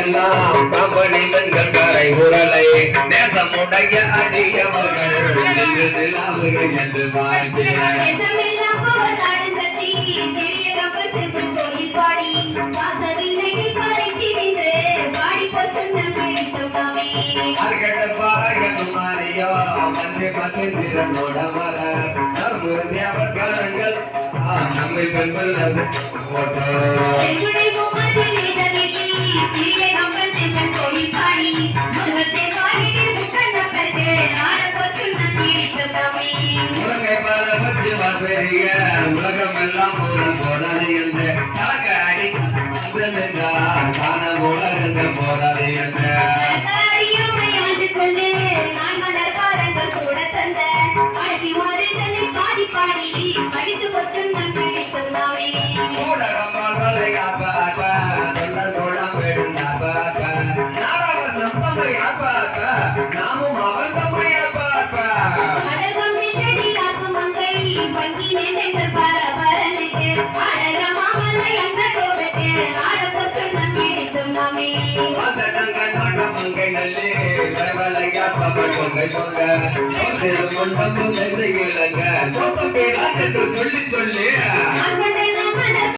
உலகமெல்லாம் கம்பனிதங்கள் கரை உரலை தேசமுடைய அடியவர்கள் என்று நம்மை பெண்கள் ஓட்டோ. ஆச்சுவர் பெரிய உலகமெல்லாம் ஒரு போதாது நாமும் அவன் தம்மையப்பா மங்களே வரவழையா பமங்க சொல்ல திருமணம் சொல்லி சொல்லி